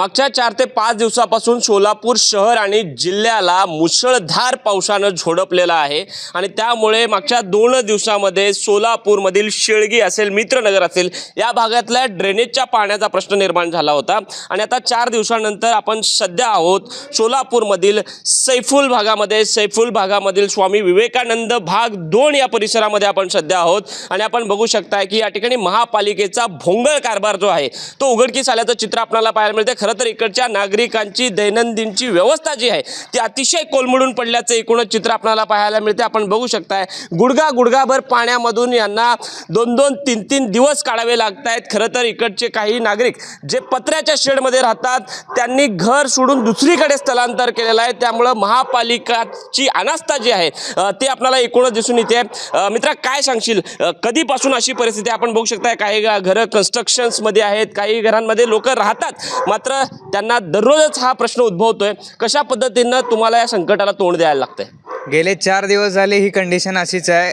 मागच्या चार ते पाच दिवसापासून सोलापूर शहर आणि जिल्ह्याला मुसळधार पावसानं झोडपलेला आहे. आणि त्यामुळे मागच्या दोन दिवसामध्ये सोलापूरमधील शेळगी असेल मित्रनगर असेल या भागातल्या ड्रेनेजच्या पाण्याचा प्रश्न निर्माण झाला होता. आणि आता चार दिवसानंतर आपण सध्या आहोत सोलापूरमधील सैफुल भागामध्ये. सैफुल भागामधील स्वामी विवेकानंद भाग दोन या परिसरामध्ये आपण सध्या आहोत. आणि आपण बघू शकताय की या ठिकाणी महापालिकेचा भोंगळ कारभार जो आहे तो उघडकीस आल्याचं चित्र आपल्याला पाहायला मिळते खरं तर इकडच्या नागरिकांची दैनंदिनची व्यवस्था जी आहे ती अतिशय कोलमडून पडल्याचं एकूणच चित्र आपल्याला पाहायला मिळते आपण बघू शकताय गुडगा गुडगाभर पाण्यामधून यांना दोन दोन तीन तीन दिवस काढावे लागत आहेत खरं तर इकडचे काही नागरिक जे पत्र्याच्या शेडमध्ये राहतात त्यांनी घर सोडून दुसरीकडे स्थलांतर केलेलं आहे. त्यामुळं महापालिकाची अनास्था जी आहे ते ती आपल्याला एकूणच दिसून येते. मित्रा काय सांगशील? कधीपासून अशी परिस्थिती आपण बघू शकता काही घरं कन्स्ट्रक्शन्समध्ये आहेत काही घरांमध्ये लोक राहतात. मात्र त्यांना दररोजच हा प्रश्न उद्भवतोय. कशा पद्धतीनं तुम्हाला या संकटाला तोंड द्यायला लागतंय? गेले चार दिवस झाले ही कंडिशन अशीच आहे.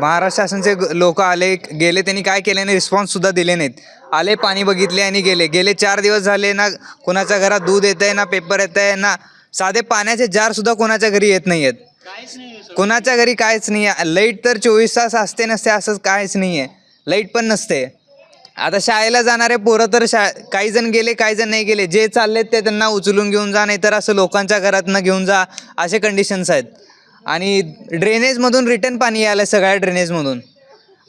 महाराष्ट्र शासनचे लोक आले गेले त्यांनी काय केले नाही रिस्पॉन्स सुद्धा दिले नाहीत. आले पाणी बघितले आणि गेले. गेले चार दिवस झाले ना कोणाच्या घरात दूध येत आहे ना पेपर येत आहे ना साधे पाण्याचे जार सुद्धा कोणाच्या घरी येत नाही आहेत कोणाच्या घरी काहीच नाही आहे लाइट तर चोवीस तास असते नसते असं काहीच नाही आहे लाइट पण नसते. आता शाळेला जाणारे पोरं तर शा काही जण गेले काही जण नाही गेले. जे चाललेत ते त्यांना उचलून घेऊन जा नाही तर असं लोकांच्या घरातनं घेऊन जा असे कंडिशन्स आहेत. आणि ड्रेनेजमधून रिटर्न पाणी यायलं सगळ्या ड्रेनेजमधून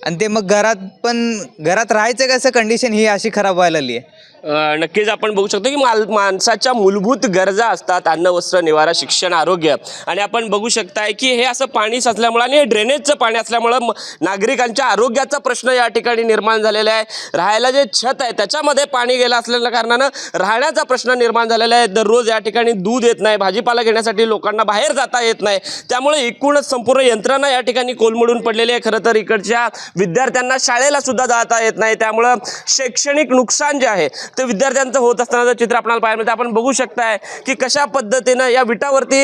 आणि ते मग घरात पण घरात राहायचं कसं कंडिशन ही अशी खराब व्हायला लागली आहे नक्कीच आपण बघू शकतो की माल माणसाच्या मूलभूत गरजा असतात. अन्न वस्त्र निवारा शिक्षण आरोग्य. आणि आपण बघू शकताय की हे असं पाणी साचल्यामुळं आणि हे ड्रेनेजचं पाणी असल्यामुळं नागरिकांच्या आरोग्याचा प्रश्न या ठिकाणी निर्माण झालेला आहे. राहायला जे छत आहे त्याच्यामध्ये पाणी गेलं असलेल्या कारणानं राहण्याचा प्रश्न निर्माण झालेला आहे. दररोज या ठिकाणी दूध येत नाही भाजीपाला घेण्यासाठी लोकांना बाहेर जाता येत नाही. त्यामुळे एकूणच संपूर्ण यंत्रणा या ठिकाणी कोलमडून पडलेली आहे. खरं तर इकडच्या विद्यार्थ्यांना शाळेला सुद्धा जाता येत नाही. त्यामुळं शैक्षणिक नुकसान जे आहे ते विद्यार्थ्यांचं होत असतानाचं चित्र आपल्याला पाहायला मिळतं आपण बघू शकताय की कशा पद्धतीनं या विटावरती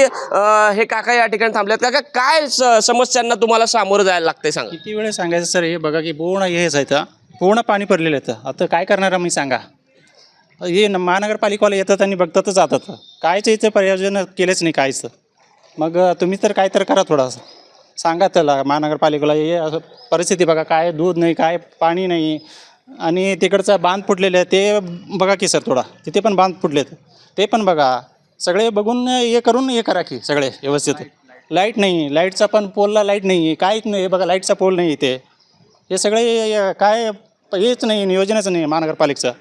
हे काका या ठिकाणी थांबलेत. काका काय स- समस्यांना तुम्हाला सामोरं जायला लागतंय सांगा. किती वेळ सांगायचं सर? हे बघा की पूर्ण हेच आहे पूर्ण पाणी भरलेलं येतं आता काय करणार आम्ही सांगा. हे न- येतात आणि बघतातच जातात. कायच इथं प्रयोजन केलेच नाही कायच मग तुम्ही तर काय तर करा थोडंसं सांगा त्याला महानगरपालिकेला हे असं परिस्थिती बघा काय दूध नाही काय पाणी नाही. आणि तिकडचा बांध फुटलेले आहे ते बघा की सर थोडा. तिथे पण बांध फुटलेत. ते पण बघा. सगळे बघून हे करून हे करा की सगळे व्यवस्थित. लाइट नाही. लाईटचा पण पोलला लाइट नाही. आहे काहीच नाही. बघा लाईटचा पोल नाही इथे. हे सगळे काय हेच नाही नियोजनच नाही महानगरपालिकेचं.